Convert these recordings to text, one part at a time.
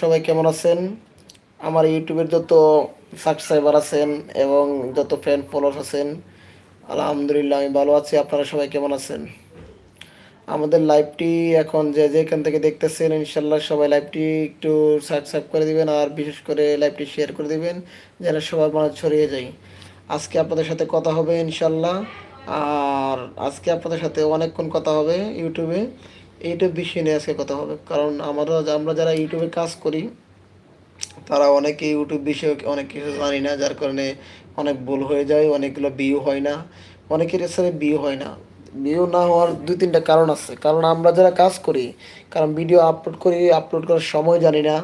সবাই কেমন আছেন? আমার ইউটিউবের যত সাবস্ক্রাইবার আছেন এবং যত ফ্যান ফলোয়ার আছেন, আলহামদুলিল্লাহ আমি ভালো আছি। আপনারা সবাই কেমন আছেন? আমাদের লাইভটি এখন যে যেখান থেকে দেখতেছেন ইনশাল্লাহ সবাই লাইভটি একটু সাবস্ক্রাইব করে দিবেন আর বিশেষ করে লাইভটি শেয়ার করে দিবেন, যেন সবার মনে ছড়িয়ে যায়। আজকে আপনাদের সাথে কথা হবে ইনশাল্লাহ আর আজকে আপনাদের সাথে অনেকক্ষণ কথা হবে ইউটিউবে। ইউটিউব বিষয় নিয়ে আজকে কথা হবে। কারণ আমরা আমরা যারা ইউটিউবে কাজ করি, তারা অনেকে ইউটিউব বিষয়ে অনেক কিছু জানি না, যার কারণে অনেক ভুল হয়ে যায়, অনেকগুলো ভিউ হয় না। অনেকের সাথে ভিউ হয় না। ভিউ না হওয়ার দুই তিনটা কারণ আছে। কারণ আমরা যারা কাজ করি, কারণ ভিডিও আপলোড করি আপলোড করার সময় জানি না,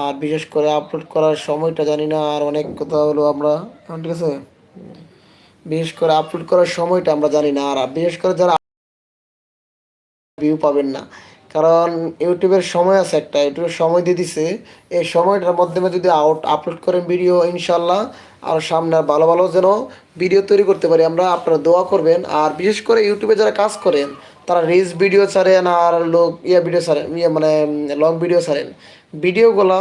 আর বিশেষ করে আপলোড করার সময়টা জানি না, আর অনেক কথা হলো আমরা ঠিক আছে? বিশেষ করে আপলোড করার সময়টা আমরা জানি না, আর বিশেষ করে যারা ভিউ পাবেন না। কারণ ইউটিউবের সময় আছে একটা ইউটিউবের সময় দিয়ে দিছে। এই সময়টার মাধ্যমে যদি আউট আপলোড করেন ভিডিও ইনশাল্লাহ আর সামনে ভালো ভালো যেন ভিডিও তৈরি করতে পারি, আমরা আপনারা দোয়া করবেন। আর বিশেষ করে ইউটিউবে যারা কাজ করেন, তারা রিলস ভিডিও ছাড়েন আর লোক, ইয়া ভিডিও ছাড়েন ইয়ে মানে লং ভিডিও ছাড়েন। ভিডিওগুলা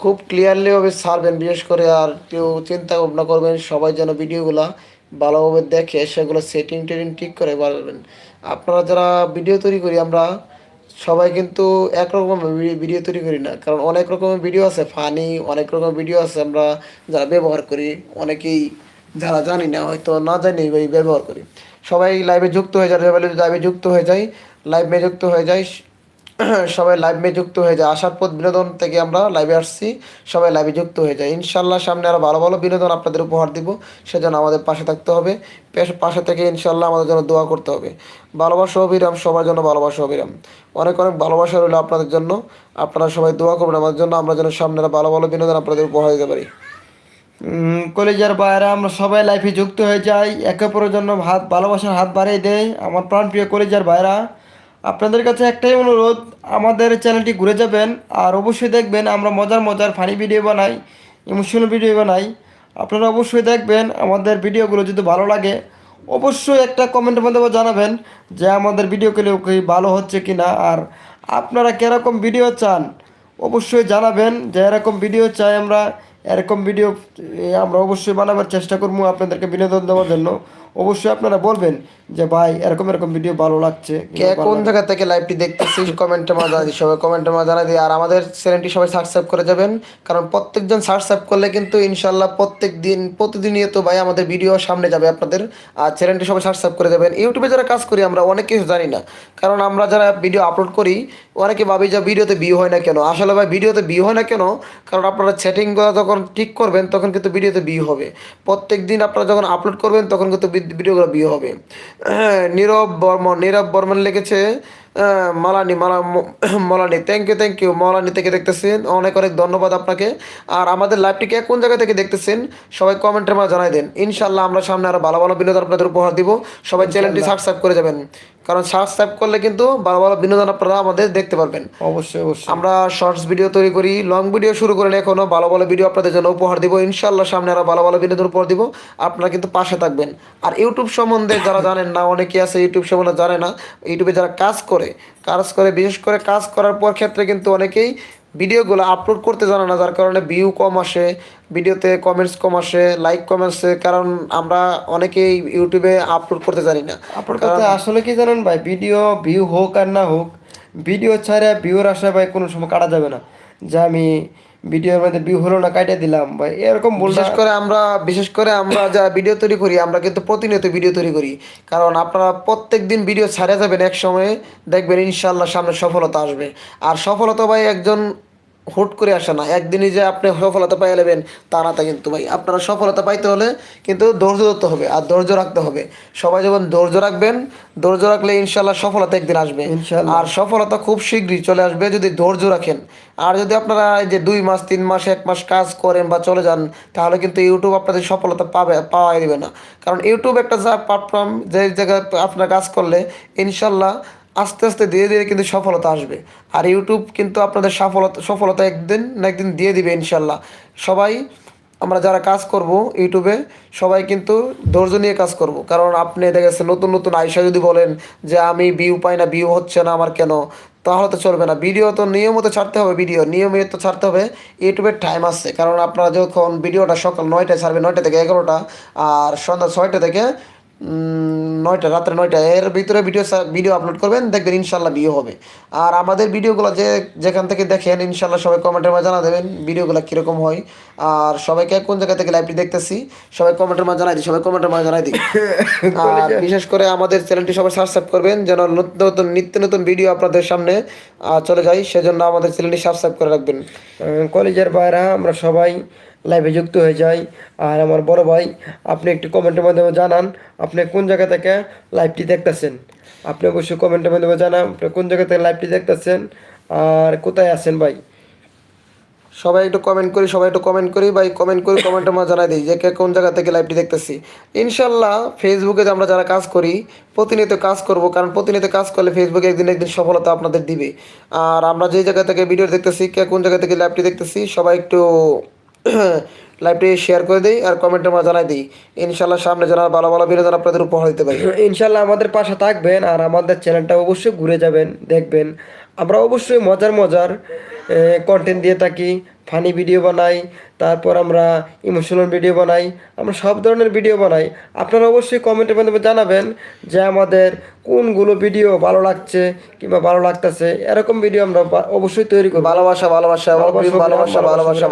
খুব ক্লিয়ারলিভাবে ছাড়বেন, বিশেষ করে আর কেউ চিন্তা ভাবনা করবেন, সবাই যেন ভিডিওগুলা ভালোভাবে দেখে, সেগুলো সেটিং টেটিং ঠিক করে পারবেন আপনারা যারা ভিডিও তৈরি করি, আমরা সবাই কিন্তু একরকম ভিডিও তৈরি করি না। কারণ অনেক রকমের ভিডিও আছে ফানি অনেক রকম ভিডিও আছে আমরা যারা ব্যবহার করি, অনেকেই যারা জানি না, হয়তো না জানি ব্যবহার করি। সবাই লাইভে যুক্ত হয়ে যায় লাইভে যুক্ত হয়ে যায় লাইভে যুক্ত হয়ে যায় সবাই লাইভে যুক্ত হয়ে যায়। আসার পথ বিনোদন থেকে আমরা লাইভে আসছি। সবাই লাইভে যুক্ত হয়ে যায়। ইনশাল্লাহ সামনে আরও ভালো ভালো বিনোদন আপনাদের উপহার দিব। সেজন্য আমাদের পাশে থাকতে হবে। পেশ- থেকে ইনশাল্লাহ আমাদের জন্য দোয়া করতে হবে। ভালোবাসা অবিরাম, সবার জন্য ভালোবাসা অবিরাম। অনেক অনেক ভালোবাসা রইল আপনাদের জন্য। আপনারা সবাই দোয়া করবেন আমাদের জন্য। আমরা যেন সামনে আরও ভালো ভালো বিনোদন আপনাদের উপহার দিতে পারি। কলেজের বাইরে আমরা সবাই লাইফে যুক্ত হয়ে যাই। একে অপরের জন্য হাত ভালোবাসার হাত বাড়িয়ে দেয় আমার প্রাণপ্রিয় কলেজের বাইরা আপনাদের কাছে একটাই অনুরোধ, আমাদের চ্যানেলটি ঘুরে যাবেন আর অবশ্যই দেখবেন আমরা মজার মজার ফানি ভিডিও বানাই ইমোশনাল ভিডিও বানাই। আপনারা অবশ্যই দেখবেন আমাদের ভিডিওগুলো যদি ভালো লাগে, অবশ্যই একটা কমেন্টের মধ্যে জানাবেন যে আমাদের ভিডিওগুলো কি ভালো হচ্ছে কি না আর আপনারা কীরকম ভিডিও চান, অবশ্যই জানাবেন যে এরকম ভিডিও চাই আমরা, এরকম ভিডিও আমরা অবশ্যই বানাবার চেষ্টা করব আপনাদেরকে বিনোদন দেওয়ার জন্য। অবশ্যই আপনারা বলবেন যে ভাই এরকম এরকম ভিডিও ভালো লাগছে কে কোন জায়গা থেকে লাইভটি দেখতেছি কমেন্টে মা জানাই দিই সবাই কমেন্টে মা জানাই দিই আর আমাদের চ্যানেলটি সবাই সাবস্ক্রাইব করে যাবেন কারণ প্রত্যেকজন সাবস্ক্রাইব করলে কিন্তু ইনশাল্লাহ প্রত্যেক দিন প্রতিদিনই তো ভাই আমাদের ভিডিও সামনে যাবে আপনাদের আর চ্যানেলটি সবাই সাবস্ক্রাইব করে যাবেন। ইউটিউবে যারা কাজ করি আমরা অনেক কিছু জানি না কারণ আমরা যারা ভিডিও আপলোড করি অনেকে ভাবি যে ভিডিওতে ভিউ হয় না কেন? আসলে ভাই ভিডিওতে ভিউ হয় না কেন? কারণ আপনারা সেটিং যখন ঠিক করবেন তখন কিন্তু ভিডিওতে ভিউ হবে। প্রত্যেক দিন আপনারা যখন আপলোড করবেন তখন কিন্তু ভি- ভিডিওগুলো ভিউ হবে। হ্যাঁ, নীরব বর্মন নীরব বর্মন লিখেছে Malani Mala Malani thank you thank you Malani থেকে দেখতেছেন। অনেক অনেক ধন্যবাদ আপনাকে। আর আমাদের লাইভটিকে কোন জায়গা থেকে দেখতেছেন সবাই কমেন্টের মাঝে জানাই দেন। ইনশাল্লাহ আমরা সামনে আরও ভালো ভালো বিনোদন আপনাদের উপহার দিব। সবাই চ্যানেলটি সাবস্ক্রাইব করে যাবেন। কারণ সাবস্ক্রাইব করলে কিন্তু ভালো ভালো বিনোদন আপনারা আমাদের দেখতে পারবেন। অবশ্যই অবশ্যই। আমরা শর্টস ভিডিও তৈরি করি লং ভিডিও শুরু করেন এখনও। ভালো ভালো ভিডিও আপনাদের জন্য উপহার দিব। ইনশাল্লাহ সামনে আরও ভালো ভালো বিনোদন উপহার দিব। আপনারা কিন্তু পাশে থাকবেন। আর ইউটিউব সম্বন্ধে যারা জানেন না অনেকে আছে ইউটিউব সম্বন্ধে জানে না। ইউটিউবে যারা কাজ করে কাজ করে বিশেষ করে কাজ করার পর ক্ষেত্রে কিন্তু অনেকেই ভিডিওগুলো আপলোড করতে জানে না যার কারণে ভিউ কম আসে ভিডিওতে কমেন্টস কম আসে লাইক কম আসে কারণ আমরা অনেকেই ইউটিউবে আপলোড করতে জানি না। আপলোড করতে আসলে কি জানেন ভাই ভিডিও ভিউ হোক আর না হোক ভিডিও ছাড়া ভিউর আশা ভাই কোনো সময় কাটা যাবে না। যে আমি ভিডিওর মধ্যে ভিউ হলো কাটিয়ে দিলাম। ভাই, এরকম বিশেষ করে আমরা বিশেষ করে আমরা যারা ভিডিও তৈরি করি, আমরা কিন্তু প্রতিনিয়ত ভিডিও তৈরি করি। কারণ আপনারা প্রত্যেক দিন ভিডিও ছাড়ে যাবেন এক সময়ে দেখবেন ইনশাল্লাহ সামনে সফলতা আসবে। আর সফলতা ভাই একজন হুট করে আসে না। একদিনই যে আপনি সফলতা পাই নেবেন তা না তা কিন্তু ভাই। আপনারা সফলতা পাইতে হলে কিন্তু ধৈর্য ধরতে হবে আর ধৈর্য রাখতে হবে। সবাই যখন ধৈর্য রাখবেন ধৈর্য রাখলে ইনশাল্লাহ সফলতা একদিন আসবে। আর সফলতা খুব শীঘ্রই চলে আসবে যদি ধৈর্য রাখেন। আর যদি আপনারা এই যে দুই মাস তিন মাস এক মাস কাজ করেন বা চলে যান তাহলে কিন্তু ইউটিউব আপনাদের সফলতা পাবে পাওয়াই দেবে না। কারণ ইউটিউব একটা যা প্ল্যাটফর্ম যে জায়গায় আপনার কাজ করলে ইনশাল্লাহ আস্তে আস্তে ধীরে ধীরে কিন্তু সফলতা আসবে। আর ইউটিউব কিন্তু আপনাদের সফলতা সফলতা একদিন না একদিন দিয়ে দিবে ইনশাল্লাহ। সবাই, আমরা যারা কাজ করব ইউটিউবে সবাই কিন্তু ধৈর্য নিয়ে কাজ করব। কারণ আপনি দেখা গেছে নতুন নতুন আইসা যদি বলেন যে আমি ভিউ পাই না ভিউ হচ্ছে না আমার কেন, তাহলে তো চলবে না। ভিডিও তো নিয়মিত ছাড়তে হবে, ভিডিও নিয়মিত ছাড়তে হবে। ইউটিউবের টাইম আছে কারণ আপনারা যখন ভিডিওটা সকাল নয়টায় ছাড়বে, নয়টা থেকে এগারোটা, আর সন্ধ্যা ছয়টা থেকে নয়টা রাত্রে নয়টা। এর ভিতরে ভিডিও ভিডিও আপলোড করবেন দেখবেন ইনশাল্লাহ ভিডিও হবে। আর আমাদের ভিডিওগুলো যে যেখান থেকে দেখেন ইনশাল্লাহ সবাই কমেন্টের মাঝে জানা দেবেন ভিডিওগুলো কীরকম হয়। আর সবাইকে কোন জায়গা থেকে লাইভটি দেখতেছি সবাই কমেন্টের মাঝে জানাই দিই সবাই কমেন্টের মাঝে জানাই দিই। আর বিশেষ করে আমাদের চ্যানেলটি সবাই সাবস্ক্রাইব করবেন যেন নতুন নতুন নিত্য নতুন ভিডিও আপনাদের সামনে চলে যায়। সেজন্য আমাদের চ্যানেলটি সাবস্ক্রাইব করে রাখবেন। কলেজের বাইরা আমরা সবাই লাইভে যুক্ত হয়ে যাই। আর আমার বড় ভাই, আপনি একটু কমেন্টের মাধ্যমে জানান, আপনি কোন জায়গা থেকে লাইভটি দেখতেছেন? আপনি অবশ্যই কমেন্টের মাধ্যমে জানান, আপনি কোন জায়গা থেকে লাইভটি দেখতেছেন, আর কোথায় আছেন ভাই? সবাই একটু কমেন্ট করি, সবাই একটু কমেন্ট করি, ভাই কমেন্ট করি কমেন্টের মাঝে জানাই দিই যে কে কোন জায়গা থেকে লাইভটি দেখতেছি। ইনশাল্লাহ ফেসবুকে আমরা যারা কাজ করি, প্রতিনিয়ত কাজ করব, কারণ প্রতিনিয়ত কাজ করলে ফেসবুকে একদিন একদিন সফলতা আপনাদের দিবে। আর আমরা যে জায়গা থেকে ভিডিও দেখতেছি, কে কোন জায়গা থেকে লাইভটি দেখতেছি, সবাই একটু লাইভটি শেয়ার করে দিই আর কমেন্টের মাঝে জানাই দিই। ইনশাল্লাহ সামনে যেন ভালো ভালো বিনোদন আপনাদের উপহার দিতে পারি ইনশাল্লাহ আমাদের পাশে থাকবেন আর আমাদের চ্যানেলটা অবশ্যই ঘুরে যাবেন, দেখবেন। আমরা অবশ্যই মজার মজার কন্টেন্ট দিয়ে থাকি। ফানি ভিডিও বানাই তারপর আমরা ইমোশনাল ভিডিও বানাই আমরা সব ধরনের ভিডিও বানাই। আপনারা অবশ্যই কমেন্টের মাধ্যমে জানাবেন যে আমাদের কোনগুলো ভিডিও ভালো লাগছে কিংবা ভালো লাগতেছে। এরকম ভিডিও আমরা অবশ্যই তৈরি করব। ভালোবাসা ভালোবাসা ভালোবাসা ভালোবাসা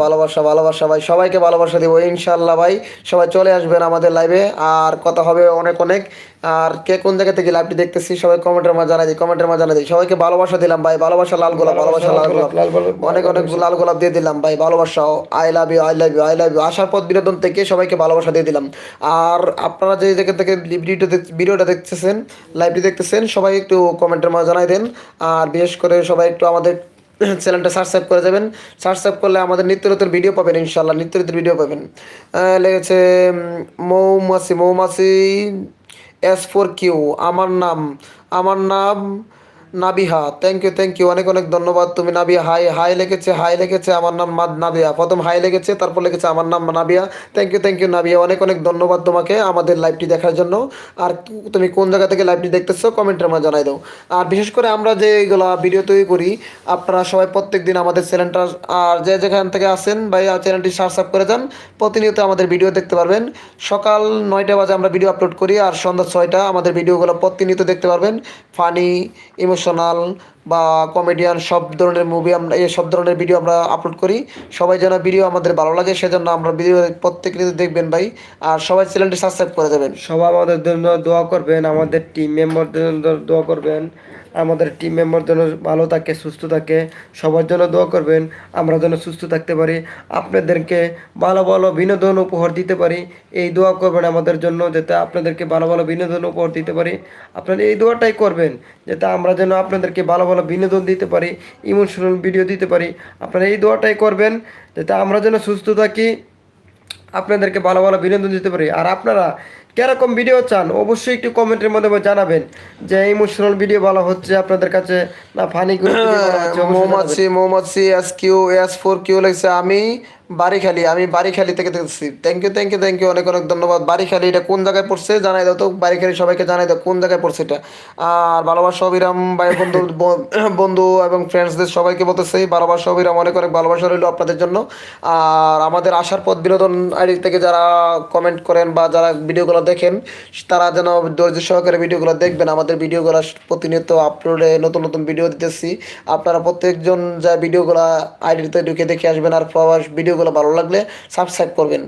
ভালোবাসা ভালোবাসা। ভাই। সবাইকে ভালোবাসা দিব ইনশাল্লাহ ভাই। সবাই চলে আসবেন আমাদের লাইভে আর কথা হবে অনেক অনেক। আর কে কোন জায়গা থেকে লাইভটি দেখতেছি সবাই কমেন্টের মাঝে জানাই দিই কমেন্টের মাঝে জানাই দিই। সবাইকে ভালোবাসা দিলাম ভাই। ভালোবাসা লাল গোলাপ ভালোবাসা লাল গোলাপ। লাল গোলাপ, অনেক অনেক লাল গোলাপ দিয়ে দিলাম ভাই ভালোবাসা I love you I love you I love you আসার পথ বিনোদন থেকে সবাইকে ভালোবাসা দিয়ে দিলাম। আর আপনারা যে জায়গা থেকে ভিডিওটা ভিডিওটা দেখতেছেন লাইভটি দেখতেছেন, সবাই একটু কমেন্টের মাঝে জানাই দেন। আর বিশেষ করে সবাই একটু আমাদের চ্যানেলটা সাবস্ক্রাইব করে যাবেন। সাবস্ক্রাইব করলে আমাদের নিত্য নতুন ভিডিও পাবেন ইনশাল্লাহ নিত্য নতুন ভিডিও পাবেন। লেগেছে মৌমাছি মৌমাছি এস ফোর কিউ আমার নাম আমার নাম Nabiha. Thank you thank you অনেক অনেক ধন্যবাদ। তুমি নাবিয়া হাই হাই লিখেছে হাই লিখেছে, আমার নাম নাবিয়া প্রথম হাই লিখেছে, তারপর লিখেছে, আমার নাম Nabiya thank you thank you Nabiya অনেক অনেক ধন্যবাদ তোমাকে আমাদের লাইভটি দেখার জন্য। আর তুমি কোন জায়গা থেকে লাইভটি দেখতেছো কমেন্টের মাঝে জানাই দাও। আর বিশেষ করে আমরা যে এইগুলা ভিডিও তৈরি করি, আপনারা সবাই প্রত্যেক দিন আমাদের চ্যানেলটা আর যে যেখান থেকে আসেন ভাই চ্যানেলটি সাবস্ক্রাইব করে যান, প্রতিনিয়ত আমাদের ভিডিও দেখতে পারবেন। সকাল নয়টা বাজে আমরা ভিডিও আপলোড করি, আর সন্ধ্যা ছয়টা আমাদের ভিডিওগুলো প্রতিনিয়ত দেখতে পারবেন। ফানি ইমোশনাল বা কমেডিয়ান সব ধরনের মুভি আমরা, এই সব ধরনের ভিডিও আমরা আপলোড করি। সবাই যেন ভিডিও আমাদের ভালো লাগে, সেজন্য আমরা ভিডিও প্রত্যেক দিন দেখবেন ভাই। আর সবাই চ্যানেলটি সাবস্ক্রাইব করে দেবেন। সবাই আমাদের জন্য দোয়া করবেন, আমাদের টিম মেম্বারদের জন্য দোয়া করবেন। আমাদের টিম মেম্বার যেন ভালো থাকে, সুস্থ থাকে, সবার জন্য দোয়া করবেন, আমরা যেন সুস্থ থাকতে পারি, আপনাদেরকে ভালো ভালো বিনোদন উপহার দিতে পারি, এই দোয়া করবেন আমাদের জন্য যাতে আপনাদেরকে ভালো ভালো বিনোদন উপহার দিতে পারি, আপনারা এই দোয়াটাই করবেন, যাতে আমরা যেন আপনাদেরকে ভালো ভালো বিনোদন দিতে পারি ইমোশনাল ভিডিও দিতে পারি, আপনারা এই দোয়াটাই করবেন, যাতে আমরা যেন সুস্থ থাকি, আপনাদেরকে ভালো ভালো বিনোদন দিতে পারি, আর আপনারা কীরকম ভিডিও চান অবশ্যই একটু কমেন্টের মাধ্যমে জানাবেন। যে ইমোশনাল ভিডিও ভালো হচ্ছে আপনাদের কাছে না ফানি মৌমাছি মৌমাছি S Q S four Q লাগছে। আমি বাড়িখালি আমি বাড়িখালি থেকে দেখছি thank you thank you thank you অনেক অনেক ধন্যবাদ। বাড়িখালি এটা কোন জায়গায় পড়ছে জানাই দাও তো বাড়িখালি সবাইকে জানাই দাও কোন জায়গায় পড়ছে এটা। আর ভালোবাসা, অবিরাম, ভাই, বন্ধু বন্ধু এবং ফ্রেন্ডসদের সবাইকে বলতেছি, ভালোবাসা, অবিরাম, অনেক অনেক ভালোবাসা রইল আপনাদের জন্য। আর আমাদের আসার পথ বিনোদন আইডি থেকে যারা কমেন্ট করেন বা যারা ভিডিওগুলো দেখেন, তারা যেন ধৈর্য সহকারে ভিডিওগুলো দেখবেন। আমাদের ভিডিওগুলো প্রতিনিয়ত আপলোডে নতুন নতুন ভিডিও দিতেছি। আপনারা প্রত্যেকজন যা ভিডিওগুলো আইডিতে ঢুকে দেখে আসবেন আর প্রবাস ভিডিওগুলো ভালো লাগলে সাবস্ক্রাইব করবেন।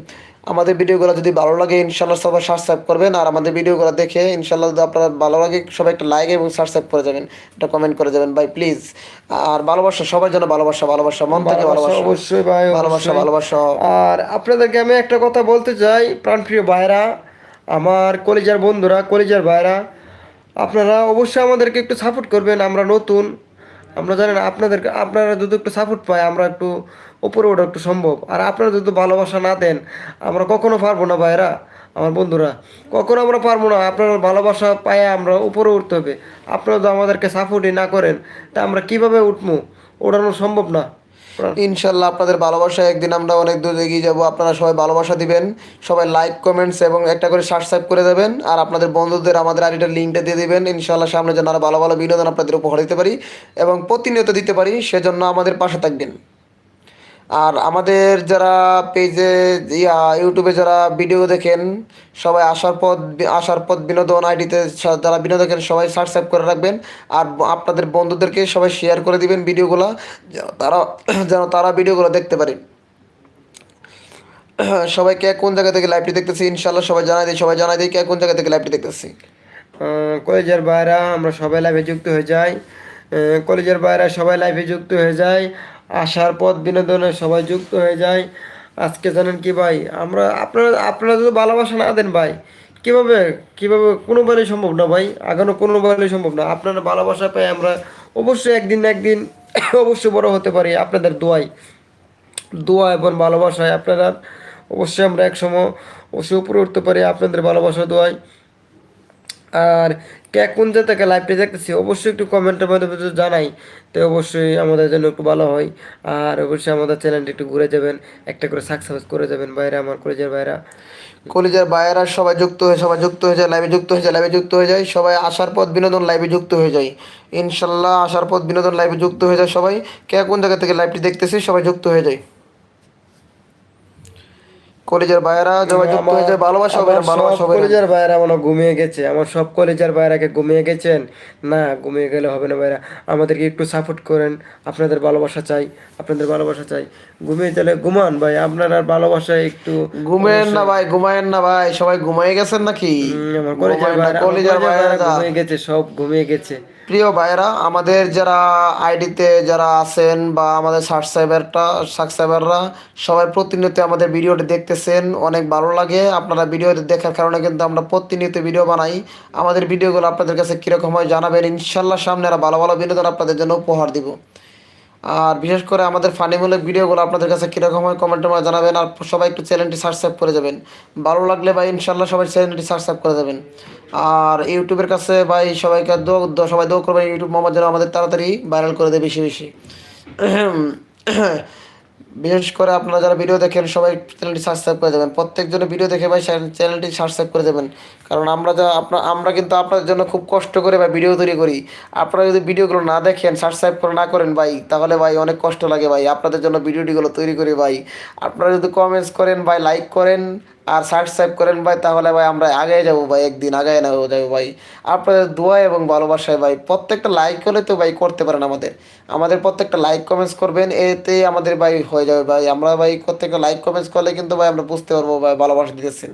আমাদের ভিডিওগুলো যদি ভালো লাগে ইনশাল্লাহ সবাই সাবস্ক্রাইব করবেন। আর আমাদের ভিডিওগুলো দেখে ইনশাল্লাহ যদি আপনার ভালো লাগে সবাই একটা লাইক এবং সাবস্ক্রাইব করে যাবেন। একটা কমেন্ট করে যাবেন ভাই প্লিজ আর ভালোবাসা সবার জন্য ভালোবাসা ভালোবাসা মন থেকে ভালোবাসা অবশ্যই ভাই ভালোবাসা। ভালোবাসা। আর আপনাদেরকে আমি একটা কথা বলতে চাই প্রাণপ্রিয় ভাইরা আমার কলেজের বন্ধুরা কলেজের ভাইরা আপনারা অবশ্যই আমাদেরকে একটু সাপোর্ট করবেন। আমরা নতুন আমরা জানেন আপনাদেরকে আপনারা যদি একটু সাপোর্ট পাই আমরা একটু উপরে ওঠা একটু সম্ভব। আর আপনারা যদি ভালোবাসা না দেন, আমরা কখনো পারব না ভাইরা আমার বন্ধুরা। কখনো আমরা পারব না, আপনার ভালোবাসা পায়ে আমরা উপরে উঠতে হবে। আপনারা যদি আমাদেরকে সাপোর্টই না করেন, তা আমরা কীভাবে উঠবো ওঠানো সম্ভব না। ইনশাল্লাহ আপনাদের ভালোবাসায় একদিন আমরা অনেক দূর এগিয়ে যাব। আপনারা সবাই ভালোবাসা দিবেন। সবাই লাইক কমেন্টস এবং একটা করে সাবস্ক্রাইব করে দেবেন। আর আপনাদের বন্ধুদের আমাদের আইডিটার লিঙ্কটা দিয়ে দেবেন। ইনশাল্লাহ সামনে যেন আরও ভালো ভালো বিনোদন আপনাদের উপহার দিতে পারি এবং প্রতিনিয়ত দিতে পারি, সেজন্য আমাদের পাশে থাকবেন। আর আমাদের যারা পেজে, ইয়া, ইউটিউবে যারা ভিডিও দেখেন, সবাই আসার পথ আসার পথ বিনোদন আইডিতে যারা বিনোদন দেখেন, সবাই সাবস্ক্রাইব করে রাখবেন। আর আপনাদের বন্ধুদেরকে সবাই শেয়ার করে দিবেন ভিডিওগুলো তারা, যেন তারা ভিডিওগুলো দেখতে পারে। সবাই কে কোন জায়গা থেকে লাইভটি দেখতেছি? ইনশাল্লাহ সবাই জানাই দিই, সবাই জানাই দিই কে কোন জায়গা থেকে লাইভটি দেখতেছি। কলেজের বাইরা আমরা সবাই লাইভে যুক্ত হয়ে যাই। কলেজের বাইরা সবাই লাইভে যুক্ত হয়ে যায় আসার পথ বিনোদনে সবাই যুক্ত হয়ে যায়। আজকে জানেন কি ভাই? আমরা, আপনারা আপনারা যদি ভালোবাসা না দেন ভাই, কীভাবে কীভাবে কোনোবারই সম্ভব না ভাই? আগানো কোনোবারই সম্ভব না। আপনারা ভালোবাসা পাই আমরা অবশ্যই একদিন না একদিন অবশ্যই বড় হতে পারি আপনাদের দোয়াই দোয়া এবং ভালোবাসায় আপনারা অবশ্যই আমরা একসময় অবশ্যই উপরে উঠতে পারি আপনাদের ভালোবাসা দোয়াই আর কে কোন জায়গা লাইভটি দেখতেছি, অবশ্যই একটু কমেন্টের মাধ্যমে যদি জানাই। তো অবশ্যই আমাদের জন্য একটু ভালো হয়। আর অবশ্যই আমাদের চ্যানেলটি একটু ঘুরে যাবেন, একটা করে সাকসেস করে যাবেন বাইরে আমার কলেজের বাইরা কলেজের বাইরা সবাই যুক্ত হয়ে, সবাই যুক্ত হয়ে যায় লাইভে যুক্ত হয়ে যায় লাইভে যুক্ত হয়ে যায়, সবাই আসার পথ বিনোদন লাইভে যুক্ত হয়ে যায়। ইনশাল্লাহ আসার পথ বিনোদন লাইভে যুক্ত হয়ে যায় সবাই। কে কোন জায়গা থেকে লাইভটি দেখতেছি, সবাই যুক্ত হয়ে যায়। কলেজের বাইরা সবাই যুক্ত হয়ে ভালোবাসা হবে ভালোবাসা হবে কলেজের বাইরা মনে ঘুমিয়ে গেছে। আমার সব কলেজের বাইরাকে ঘুমিয়ে গেছেন? না ঘুমিয়ে গেলে হবে না বাইরা আমাদেরকে একটু সাপোর্ট করেন। আপনাদের ভালোবাসা চাই আপনাদের ভালোবাসা চাই। ঘুমিয়ে গেলে ঘুমান ভাই আপনার আর ভালোবাসা একটু ঘুমায়েন না ভাই ঘুমায়েন না ভাই সবাই ঘুমাই গেছেন নাকি? আমার কলেজের বাইরা ঘুমিয়ে গেছে সব ঘুমিয়ে গেছে। প্রিয় ভাইরা আমাদের যারা আইডিতে যারা আছেন বা আমাদের সাবস্ক্রাইবারটা সাবস্ক্রাইবাররা সবাই প্রতিনিয়ত আমাদের ভিডিওটি দেখতেছেন, অনেক ভালো লাগে। আপনারা ভিডিও দেখার কারণে কিন্তু আমরা প্রতিনিয়ত ভিডিও বানাই। আমাদের ভিডিওগুলো আপনাদের কাছে কীরকম হয় জানাবেন। ইনশাল্লাহ সামনে আরও ভালো ভালো বিনোদন আপনাদের জন্য উপহার দিব। আর বিশেষ করে আমাদের ফানিমূলক ভিডিওগুলো আপনাদের কাছে কীরকম হয় কমেন্টের মধ্যে জানাবেন আর সবাই একটু চ্যানেলটি সাবস্ক্রাইব করে যাবেন। ভালো লাগলে ভাই ইনশাল্লাহ সবাই চ্যানেলটি সাবস্ক্রাইব করে যাবেন। আর ইউটিউবের কাছে ভাই সবাইকে দো- দো- সবাই দোয়া করবেন, ইউটিউব মোহাম্মদ যেন আমাদের তাড়াতাড়ি ভাইরাল করে দেয় বেশি বেশি। বিশেষ করে আপনারা যারা ভিডিও দেখেন, সবাই চ্যানেলটি সাবস্ক্রাইব করে দেবেন। প্রত্যেকজনের ভিডিও দেখে ভাই চ্যানেলটি সাবস্ক্রাইব করে দেবেন। কারণ আমরা যা আপনার আমরা কিন্তু আপনাদের জন্য খুব কষ্ট করে ভাই ভিডিও তৈরি করি। আপনারা যদি ভিডিওগুলো না দেখেন সাবস্ক্রাইব করে না করেন ভাই, তাহলে ভাই অনেক কষ্ট লাগে ভাই। আপনাদের জন্য ভিডিওটিগুলো তৈরি করি ভাই। আপনারা যদি কমেন্টস করেন ভাই লাইক করেন আর সাবস্ক্রাইব করেন ভাই, তাহলে ভাই আমরা আগে যাব ভাই, একদিন আগে না যাব ভাই। আপনাদের দোয়া এবং ভালোবাসায় ভাই, প্রত্যেকটা লাইক হলে তো ভাই করতে পারেন আমাদের। আমাদের প্রত্যেকটা লাইক কমেন্টস করবেন, এতে আমাদের ভাই হয়ে যাবে ভাই। আমরা ভাই প্রত্যেকটা লাইক কমেন্টস করলে কিন্তু ভাই আমরা বুঝতে পারব ভাই, ভালোবাসা দিতেছেন।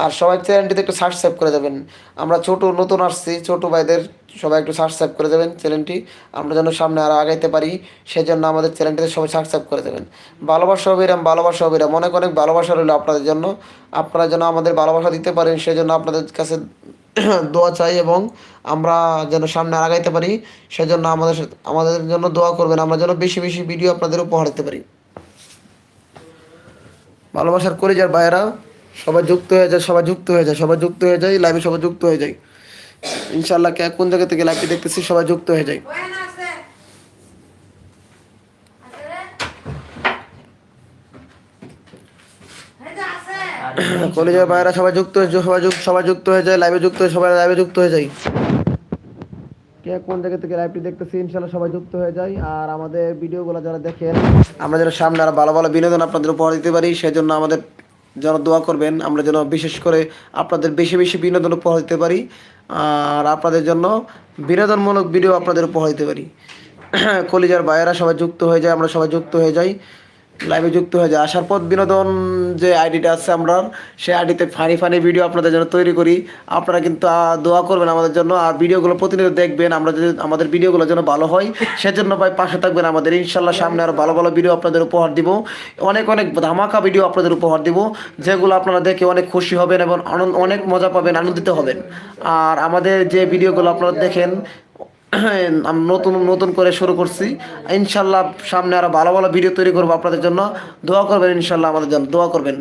আর সবাই চ্যানেলটিতে একটু সাবস্ক্রাইব করে দেবেন। আমরা ছোট, নতুন আসছি, ছোট ভাইদের সবাই একটু সাবস্ক্রাইব করে দেবেন চ্যানেলটি। আমরা যেন সামনে আরও আগাইতে পারি, সেজন্য আমাদের চ্যানেলটিতে সবাই সাবস্ক্রাইব করে দেবেন। ভালোবাসা অবিরাম ভালোবাসা অবিরাম অনেক অনেক ভালোবাসা রইল আপনাদের জন্য। আপনারা যেন আমাদের ভালোবাসা দিতে পারেন, সেজন্য আপনাদের কাছে দোয়া চাই এবং আমরা যেন সামনে আগাইতে পারি, সেজন্য আমাদের আমাদের জন্য দোয়া করবেন। আমরা যেন বেশি বেশি ভিডিও আপনাদের উপহার দিতে পারি। ভালোবাসার করে যার ভাইয়েরা সবাই যুক্ত হয়ে যায়, সবাই যুক্ত হয়ে যায়, সবাই যুক্ত হয়ে যায় লাইভে সবাই যুক্ত হয়ে যায়। ইনশাল্লাহ কে কোন জায়গা থেকে লাইভটি দেখতেছি সবাই যুক্ত হয়ে যায় আছে। কলেজের বাইরে সবাই যুক্ত সবাই যুক্ত সবাই যুক্ত হয়ে যায় লাইভে যুক্ত সবাই লাইভে যুক্ত হয়ে যায় কে কোন জায়গা থেকে লাইভটি দেখতেছি ইনশাল্লাহ সবাই যুক্ত হয়ে যায় আর আমাদের ভিডিওগুলো যারা দেখেন আমরা যেন সামনে আর ভালো ভালো বিনোদন আপনাদের উপহার দিতে পারি সেজন্য আমাদের যেন দোয়া করবেন আমরা যেন বিশেষ করে আপনাদের বেশি বেশি বিনোদন উপহার দিতে পারি। আর আপনাদের জন্য বিনোদনমূলক ভিডিও আপনাদের উপহার দিতে পারি। কলিজার বায়েরা সবাই যুক্ত হয়ে যায়, আমরা সবাই যুক্ত হয়ে যাই। লাইভে যুক্ত হয়ে যায়। আসার পর বিনোদন যে আইডিটা আছে আমরা সেই আইডিতে ফানি ফানি ভিডিও আপনাদের জন্য তৈরি করি। আপনারা কিন্তু দোয়া করবেন আমাদের জন্য। আর ভিডিওগুলো প্রতিনিয়ত দেখবেন। আমরা যদি, আমাদের ভিডিওগুলো যেন ভালো হয়, সেজন্য ভাই পাশে থাকবেন আমাদের। ইনশাল্লাহ সামনে আরও ভালো ভালো ভিডিও আপনাদের উপহার দিব। অনেক অনেক ধামাকা ভিডিও আপনাদের উপহার দিব, যেগুলো আপনারা দেখে অনেক খুশি হবেন এবং অনেক মজা পাবেন, আনন্দিত হবেন। আর আমাদের যে ভিডিওগুলো আপনারা দেখেন নতুন নতুন করে শুরু করছি। ইনশাল্লাহ সামনে আরও ভালো ভালো ভিডিও তৈরি করব আপনাদের জন্য। দোয়া করবেন ইনশাল্লাহ আমাদের জন্য, দোয়া করবেন।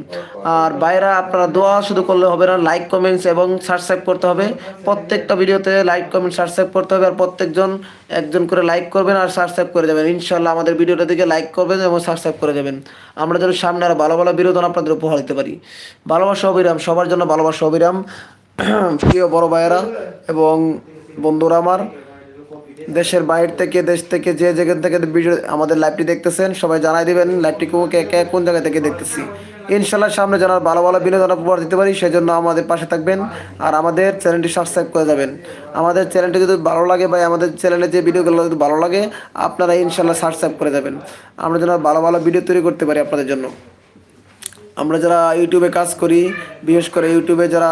আর বাইরা আপনারা দোয়া শুধু করলে হবে না লাইক কমেন্টস এবং সাবস্ক্রাইব করতে হবে। প্রত্যেকটা ভিডিওতে লাইক কমেন্ট সাবস্ক্রাইব করতে হবে। আর প্রত্যেকজন একজন করে লাইক করবেন আর সাবস্ক্রাইব করে যাবেন ইনশাল্লাহ আমাদের ভিডিওটা দিকে লাইক করবেন এবং সাবস্ক্রাইব করে যাবেন আমরা যেন সামনে আরও ভালো ভালো বিনোদন আপনাদের উপহার দিতে পারি। ভালোবাসা, অবিরাম, সবার জন্য ভালোবাসা, অবিরাম। প্রিয় বড় ভাইয়েরা এবং বন্ধুরা আমার দেশের বাইরে থেকে, দেশ থেকে, যে জায়গা থেকে ভিডিও আমাদের লাইভটি দেখতেছেন, সবাই জানাই দিবেন লাইভটি কোন জায়গা থেকে দেখতেছি। ইনশাল্লাহ সামনে যেন আর ভালো ভালো বিনোদন উপহার দিতে পারি সেই জন্য আমাদের পাশে থাকবেন আর আমাদের চ্যানেলটি সাবস্ক্রাইব করে যাবেন। আমাদের চ্যানেলটি যদি ভালো লাগে বা আমাদের চ্যানেলে যে ভিডিওগুলো যদি ভালো লাগে, আপনারা ইনশাল্লাহ সাবস্ক্রাইব করে যাবেন। আমরা যেন ভালো ভালো ভিডিও তৈরি করতে পারি আপনাদের জন্য। আমরা যারা ইউটিউবে কাজ করি, বিশেষ করে ইউটিউবে যারা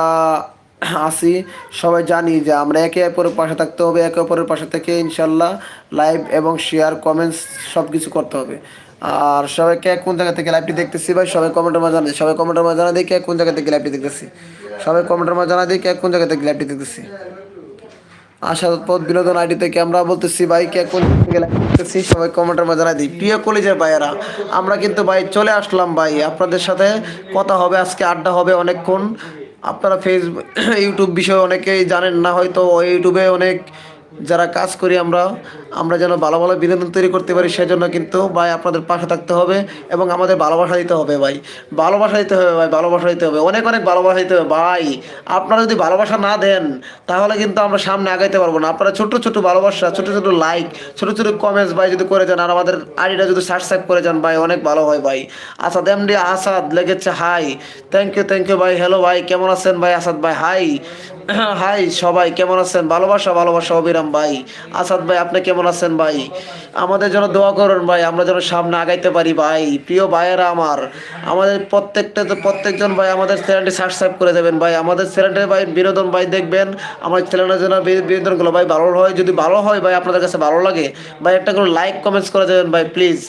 আসি, সবাই জানি যে আমরা একে অপরের পাশে থাকতে হবে, একে অপরের পাশে থেকে ইনশাল্লাহ লাইভ এবং শেয়ার, কমেন্টস সব কিছু করতে হবে। আর সবাই কে কোন জায়গা থেকে লাইভটি দেখতেছি ভাই? সবাই কমেন্টের মাঝে জানা সবাই কমেন্টের মাঝে জানা দিই কে কোন জায়গা থেকে লাইভটি দেখতেছি। সবাই কমেন্টের মাঝে জানা দিই কে কোন জায়গা থেকে লাইভটি দেখতেছি। আশাপদ বিনোদন আইডি থেকে আমরা বলতেছি ভাই, কে কোন থেকে করতেছি সবাই কমেন্টের মাঝে জানাই দিই প্রিয় কলেজের ভাইয়েরা, আমরা কিন্তু ভাই চলে আসলাম ভাই। আপনাদের সাথে কথা হবে, আজকে আড্ডা হবে অনেকক্ষণ। আপনারা ফেসবুক ইউটিউব বিষয়ে অনেকেই জানেন না হয়তো ইউটিউবে অনেক যারা কাজ করি আমরা আমরা যেন ভালো ভালো বিনোদন তৈরি করতে পারি সেজন্য কিন্তু ভাই আপনাদের পাশে থাকতে হবে এবং আমাদের ভালোবাসা দিতে হবে ভাই। ভালোবাসা দিতে হবে ভাই, ভালোবাসা দিতে হবে। অনেক অনেক ভালোবাসা দিতে হবে ভাই। আপনারা যদি ভালোবাসা না দেন, তাহলে কিন্তু আমরা সামনে আগাইতে পারব না। আপনারা ছোট ছোট ভালোবাসা ছোট ছোট লাইক ছোট ছোট কমেন্টস ভাই যদি করে যান, আর আমাদের আইডিটা যদি সাবস্ক্রাইব করে যান ভাই, অনেক ভালো হয় ভাই। আসাদ এমডি আসাদ লেগেছে hi thank you thank you ভাই। হ্যালো ভাই, কেমন আছেন ভাই আসাদ ভাই? হাই হাই সবাই, কেমন আছেন? ভালোবাসা ভালোবাসা অবিরাম ভাই। আসাদ ভাই, আপনি কেমন আছেন ভাই? আমাদের জন্য দোয়া করুন ভাই, আমরা যেন সামনে আগাইতে পারি ভাই। প্রিয় ভাইয়েরা আমার, আমাদের প্রত্যেকটা তো প্রত্যেকজন ভাই আমাদের চ্যানেলটি সাবস্ক্রাইব করে দেবেন ভাই। আমাদের চ্যানেলটা ভাই বিনোদন ভাই দেখবেন। আমার চ্যানেলের জন্য বিনোদনগুলো ভাই ভালো হয়, যদি ভালো হয় ভাই আপনাদের কাছে ভালো লাগে, ভাই একটা করে লাইক কমেন্টস করে দেবেন ভাই প্লিজ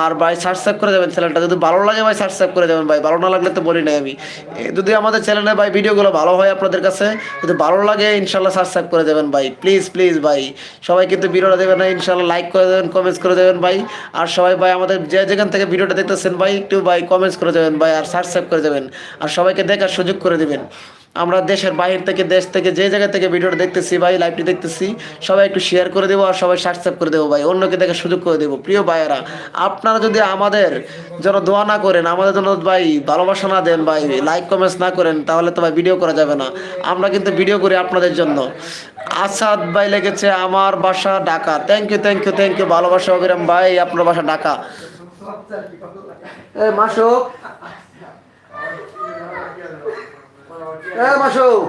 আর ভাই সাবস্ক্রাইব করে দেবেন চ্যানেলটা যদি ভালো লাগে ভাই সাবস্ক্রাইব করে দেবেন ভাই। ভালো না লাগলে তো বলি নাই আমি। যদি আমাদের চ্যানেলে ভাই ভিডিওগুলো ভালো হয় আপনাদের কাছে, যদি ভালো লাগে ইনশাল্লাহ সাবস্ক্রাইব করে দেবেন ভাই। প্লিজ প্লিজ ভাই। সবাই কিন্তু ভিডিওটা দেবেন না ইনশাল্লাহ লাইক করে দেবেন কমেন্টস করে দেবেন ভাই। আর সবাই ভাই আমাদের যে যেখান থেকে ভিডিওটা দেখতেছেন ভাই, একটু ভাই কমেন্টস করে দেবেন ভাই, আর সাবস্ক্রাইব করে দেবেন। আর সবাইকে দেখার সুযোগ করে দেবেন। আমরা দেশের বাইরে থেকে, দেশ থেকে, যে জায়গা থেকে ভিডিওটা দেখতেছি ভাই লাইভটি দেখতেছি, সবাই একটু শেয়ার করে দেবো আর সবাই সাবস্ক্রাইব করে দেবো ভাই। অন্যকে দেখার সুযোগ করে দেবো। প্রিয় ভাইয়েরা, আপনারা যদি আমাদের জন্য দোয়া না করেন, আমাদের জন্য ভাই ভালোবাসা না দেন ভাই লাইক কমেন্টস না করেন, তাহলে তো ভাই ভিডিও করা যাবে না। আমরা কিন্তু ভিডিও করি আপনাদের জন্য। আসাদ ভাই লেগেছে আমার বাসা Dhaka. Thank you thank you thank you ভালোবাসা অবিরাম ভাই, আপনার বাসা ঢাকা। এ মাসুক। এ মাসুক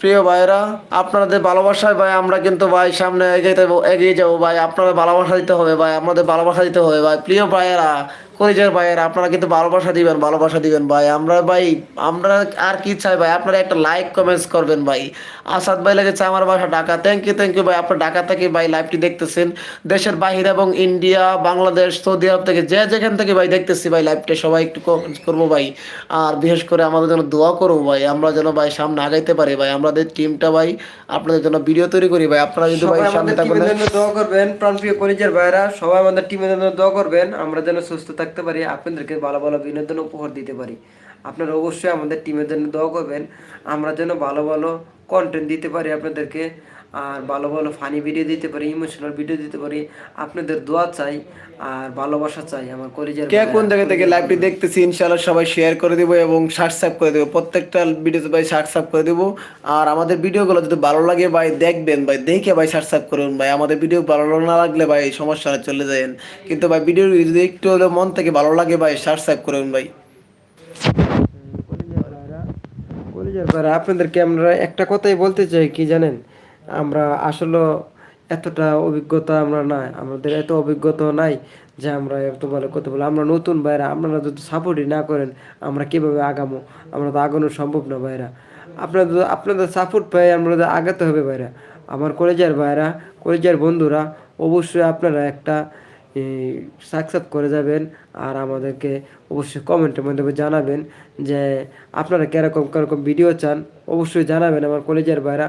প্রিয় ভাইরা আপনাদের ভালোবাসায় ভাই, আমরা কিন্তু ভাই সামনে এগিয়ে যাব এগিয়ে যাব ভাই। আপনাদের ভালোবাসা দিতে হবে ভাই আমাদের ভালোবাসা দিতে হবে ভাই। প্রিয় ভাইয়েরা কলেজের ভাইয়েরা আপনারা কিন্তু ভালোবাসা দিবেন ভালোবাসা দিবেন ভাই। আমরা ভাই আমরা আর কি চাই ভাই? আপনারা একটা লাইক কমেন্টস করবেন ভাই। আসাদ ভাই লেগেছে আমার বাসা Dhaka. Thank you thank you ভাই। আপনার ঢাকা থেকে ভাই লাইভটি দেখতেছেন। দেশের বাহিরে এবং ইন্ডিয়া বাংলাদেশ সৌদি আরব থেকে যে যেখান থেকে ভাই দেখতেছি ভাই লাইভটা সবাই একটু comments করব ভাই। আর বিশেষ করে আমাদের জন্য দোয়া করব ভাই। আমরা যেন ভাই সামনে আগাইতে পারি ভাই। আমাদের টিমটা ভাই আপনাদের জন্য ভিডিও তৈরি করি ভাই। আপনারা যদি ভাই সামনে থাকবেন দোয়া করবেন। প্রাণপ্রিয় কলেজের ভাইরা সবাই আমাদের টিমের জন্য দোয়া করবেন। আমরা যেন সুস্থ থাকতে পারি, আপনাদেরকে ভালো ভালো বিনোদন উপহার দিতে পারি। আপনারা অবশ্যই আমাদের টিমের জন্য দোয়া করবেন। আমরা যেন ভালো ভালো কন্টেন্ট দিতে পারি আপনাদেরকে। আর ভালো ভালো ফানি ভিডিও দিতে পারি ইমোশনাল ভিডিও দিতে পারি আপনাদের দোয়া চাই আর ভালোবাসা চাই আমার কলেজের কে কোন জায়গা থেকে লাইভটি দেখতেছি ইনশাআল্লাহ সবাই শেয়ার করে দিব এবং সাবস্ক্রাইব করে দেবো। প্রত্যেকটা ভিডিওতে ভাই সাবস্ক্রাইব করে দেবো। আর আমাদের ভিডিওগুলো যদি ভালো লাগে ভাই দেখবেন ভাই দেখে ভাই সাবস্ক্রাইব করুন ভাই। আমাদের ভিডিও ভালো না লাগলে ভাই সমস্যা চলে যাবেন কিন্তু ভাই ভিডিও যদি একটু হলেও মন থেকে ভালো লাগে ভাই সাবস্ক্রাইব করুন ভাই। আপনাদেরকে আমরা একটা কথাই বলতে চাই কি জানেন? আমরা আসলে এতটা অভিজ্ঞতা আমরা নাই। আমাদের এত অভিজ্ঞতা নাই যে আমরা এত ভালো কথা বলি, আমরা নতুন ভাইরা, আপনারা যদি সাপোর্টই না করেন, আমরা কীভাবে আগামো? আমরা তো আগানো সম্ভব না ভাইরা। আপনাদের আপনাদের সাপোর্ট পাই আমাদের আগাতে হবে ভাইরা, আমার কলেজের ভাইরা, কলেজের বন্ধুরা, অবশ্যই আপনারা একটা সাকসেস করে যাবেন আর আমাদেরকে অবশ্যই কমেন্টের মাধ্যমে জানাবেন যে আপনারা কীরকম কীরকম ভিডিও চান। অবশ্যই জানাবেন আমার কলেজের বাইরা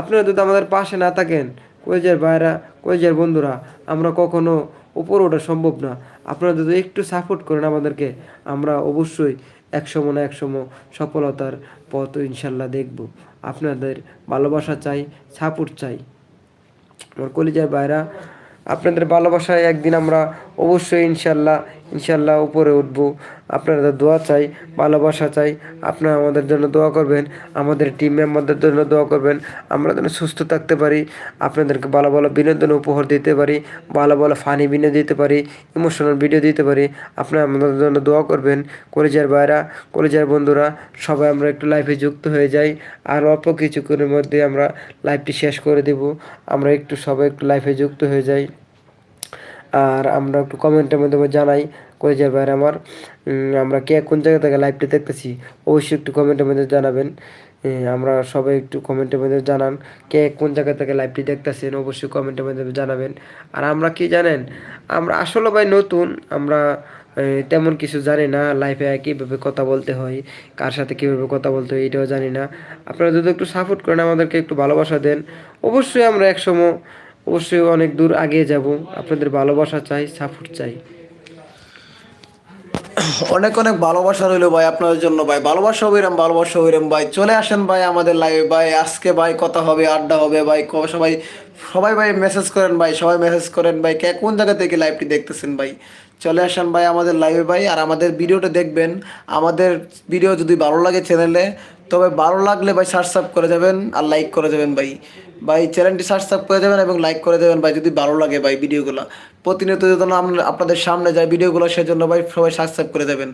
আপনারা যদি আমাদের পাশে না থাকেন, কলেজের বাইরা কলেজের বন্ধুরা, আমরা কখনো উপর ওঠা সম্ভব না। আপনারা যদি একটু সাপোর্ট করেন আমাদেরকে, আমরা অবশ্যই একসময় না একসময় সফলতার পথ ইনশাল্লাহ দেখব। আপনাদের ভালোবাসা চাই সাপোর্ট চাই। আমার কলেজের বাইরা আপনাদের ভালোবাসায় একদিন আমরা অবশ্যই ইনশাল্লাহ ইনশাল্লাহ উপরে উঠব। আপনাদের দোয়া চাই, ভালোবাসা চাই, আপনারা আমাদের জন্য দোয়া করবেন, আমাদের টিম মেম্বারদের জন্য দোয়া করবেন, আমরা যেন সুস্থ থাকতে পারি, আপনাদেরকে ভালো ভালো বিনোদন উপহার দিতে পারি, ভালো ভালো ফানি বিনোদন দিতে পারি ইমোশনাল ভিডিও দিতে পারি, আপনারা আমাদের জন্য দোয়া করবেন। কলেজের বাইরা কলেজের বন্ধুরা, সবাই আমরা একটু লাইফে যুক্ত হয়ে যাই, আর অল্প কিছুক্ষণের মধ্যে আমরা লাইফটি শেষ করে দেব, আমরা একটু সবাই একটু লাইফে যুক্ত হয়ে যাই। আর আমরা একটু কমেন্টের মাধ্যমে জানাই কলেজের বাইরে আমার আমরা কে কোন জায়গা থেকে লাইভটি দেখতেছি, অবশ্যই একটু কমেন্টের মধ্যে জানাবেন। আমরা সবাই একটু কমেন্টের মধ্যে জানান, কে কোন জায়গা থেকে লাইভটি দেখতেছেন, অবশ্যই কমেন্টের মধ্যে জানাবেন। আর আমরা কি জানেন, আমরা আসলে ভাই নতুন, আমরা তেমন কিছু জানি না লাইফে কীভাবে কথা বলতে হয়, কার সাথে কীভাবে কথা বলতে হয়, এটাও জানি না। আপনারা যদি একটু সাপোর্ট করেন আমাদেরকে একটু ভালোবাসা দেন, অবশ্যই আমরা একসময় অবশ্যই অনেক দূর আগে যাব। আপনাদের ভালোবাসা চাই সাপোর্ট চাই। অনেক অনেক ভালোবাসা রইল ভাই আপনাদের জন্য ভাই। ভালোবাসা অবিরাম ভালোবাসা অবিরাম ভাই। চলে আসেন ভাই আমাদের লাইভে ভাই। আজকে ভাই কথা হবে, আড্ডা হবে ভাই। সবাই সবাই ভাই মেসেজ করেন ভাই, সবাই মেসেজ করেন ভাই। কে, কোন জায়গা থেকে লাইভটি দেখতেছেন ভাই? চলে আসেন ভাই আমাদের লাইভে ভাই। আর আমাদের ভিডিওটা দেখবেন। আমাদের ভিডিও যদি ভালো লাগে চ্যানেলে তবে ভালো লাগলে ভাই সাবস্ক্রাইব করে যাবেন আর লাইক করে যাবেন ভাই। ভাই চ্যানেলটি সাবস্ক্রাইব করে দেবেন এবং লাইক করে দেবেন ভাই যদি ভালো লাগে ভাই ভিডিওগুলো। প্রতিনিয়ত যেন আমরা আপনাদের সামনে যায় ভিডিওগুলো সেজন্য ভাই সবাই সাবস্ক্রাইব করে দেবেন।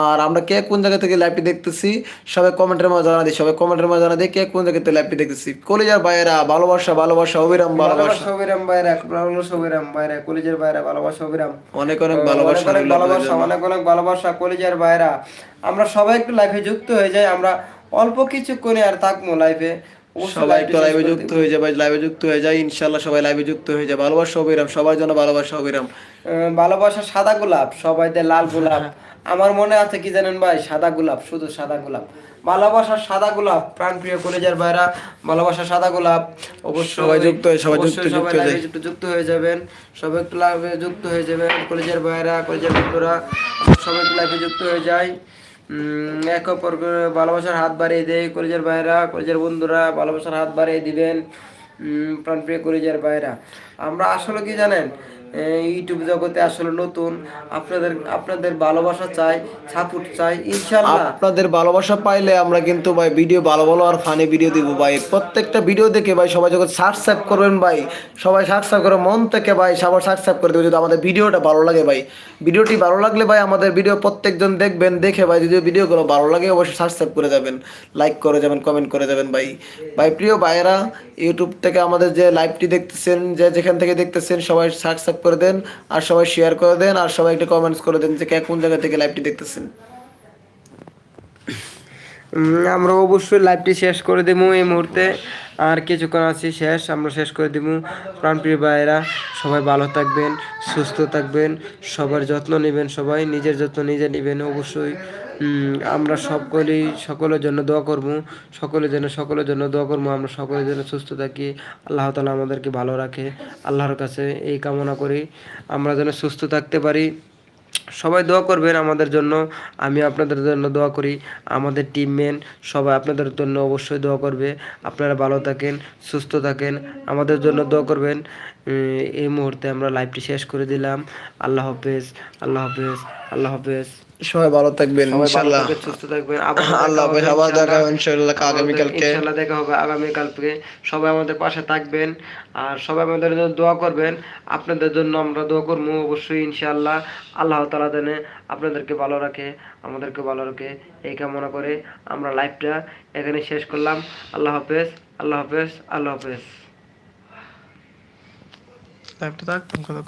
আর আমরা কে কোন জায়গা থেকে লাইভটি দেখতেছি সবাই কমেন্টের মাঝে জানা দিই। সবাই কমেন্টের মাঝে জানা দিই কে কোন জায়গা থেকে লাইভটি দেখতেছি। কলেজার ভাইয়েরা ভালোবাসা ভালোবাসা অবিরাম ভালোবাসা। অবিরাম ভালোবাসা অবিরাম বাইরা কলেজের বাইরা ভালোবাসা অবিরাম। অনেক অনেক ভালোবাসা অনেক অনেক ভালোবাসা অনেক অনেক ভালোবাসা কলেজের বাইরা আমরা সবাই একটু লাইফে যুক্ত হয়ে যাই। আমরা অল্প কিছুক্ষণে আর থাকব লাইফে সবাই একটু লাইভে যুক্ত হয়ে ভাই লাইভে যুক্ত হয়ে যায় ইনশাল্লাহ সবাই লাইভে যুক্ত হয়ে যায় ভালোবাসা অবিরাম সবার জন্য ভালোবাসা অবিরাম। ভালোবাসা সাদা গোলাপ সবাই দেয় লাল গোলাপ। আমার মনে আছে কি জানেন ভাই? সাদা গোলাপ শুধু সাদা গোলাপ। ভালোবাসা সাদা গোলাপ প্রাণ প্রিয় কলেজের বাইরা ভালোবাসা সাদা গোলাপ। অবশ্যই সবাই যুক্ত হয়ে- সবাই যুক্ত- সবাই যুক্ত হয়ে live এ যুক্ত- হয়ে যাবেন। সবাই একটু লাইভে যুক্ত হয়ে যাবেন। কলেজের বাইরা কলেজের বন্ধুরা সবাই একটু লাইভে যুক্ত হয়ে যায়। এক অপর ভালোবাসার হাত বাড়িয়ে দেয় কলেজের বাইরা কলেজের বন্ধুরা ভালোবাসার হাত বাড়িয়ে দিবেন প্রাণপ্রিয় কলেজের বাইরা আমরা আসলে কি জানেন? ইউটিউব জগতে আসলে নতুন। আপনাদের আপনাদের ভালোবাসা চাই সাপোর্ট চাই ইনশাল্লাহ আপনাদের ভালোবাসা পাইলে আমরা কিন্তু ভাই ভিডিও ভালো ভালো আর ফানি ভিডিও দিব ভাই। প্রত্যেকটা ভিডিও দেখে ভাই সবাই যখন সাবস্ক্রাইব করবেন ভাই, সবাই সাবস্ক্রাইব করে মন থেকে ভাই সবার সাবস্ক্রাইব করে দেবে যদি আমাদের ভিডিওটা ভালো লাগে ভাই ভিডিওটি ভালো লাগলে ভাই আমাদের ভিডিও প্রত্যেকজন দেখবেন, দেখে ভাই যদি ভিডিওগুলো ভালো লাগে অবশ্যই সাবস্ক্রাইব করে যাবেন। লাইক করে যাবেন কমেন্ট করে যাবেন ভাই। ভাই প্রিয় ভাইয়েরা ইউটিউব থেকে আমাদের যে লাইভটি দেখতেছেন, যে যেখান থেকে দেখতেছেন সবাই সাবস্ক্রাইব করে দেন, আর সবাই শেয়ার করে দেন, আর সবাই একটু কমেন্টস করে দেন যে কে কোন জায়গা থেকে লাইভটি দেখতেছেন। আমরা অবশ্যই লাইভটি শেষ করে দেবো এই মুহূর্তে। আর কিছুক্ষণ আছি শেষ, আমরা শেষ করে দেবো। প্রাণপ্রিয় ভাইয়েরা, সবাই ভালো থাকবেন, সুস্থ থাকবেন, সবার যত্ন নেবেন সবাই, নিজের যত্ন নিজে নেবেন অবশ্যই। আমরা সকলেই সকলের জন্য দোয়া করব। সকলের জন্য সকলের জন্য দোয়া করব। আমরা সকলের জন্য সুস্থ থাকি। আল্লাহ তালা আমাদেরকে ভালো রাখে। আল্লাহর কাছে এই কামনা করি। আমরা যেন সুস্থ থাকতে পারি। সবাই দোয়া করবেন আমাদের জন্য। আমি আপনাদের জন্য দোয়া করি। আমাদের টিমমেন সবাই আপনাদের জন্য অবশ্যই দোয়া করবে। আপনারা ভালো থাকেন, সুস্থ থাকেন। আমাদের জন্য দোয়া করবেন। এই মুহূর্তে আমরা লাইভটি শেষ করে দিলাম। আল্লাহ হাফেজ আল্লাহ হাফেজ আল্লাহ হাফেজ। সবাই ভালো থাকবেন থাকবেন, সুস্থ থাকবেন। আল্লাহ হাফেজ আবার দেখা হবে ইনশাল্লাহ আগামীকালকে। ইনশাল্লাহ দেখা হবে আগামীকালকে। সবাই আমাদের পাশে থাকবেন। আর সবাই আমাদের জন্য দোয়া করবেন। আপনাদের জন্য আমরা দোয়া করব অবশ্যই ইনশাআল্লাহ আল্লাহ তালা জানে আপনাদেরকে ভালো রাখে আমাদেরকে ভালো রাখে। এই কামনা করে আমরা লাইভটা এখানে শেষ করলাম। আল্লাহ হাফেজ আল্লাহ হাফেজ আল্লাহ হাফেজ। লাইভটা থাক কথা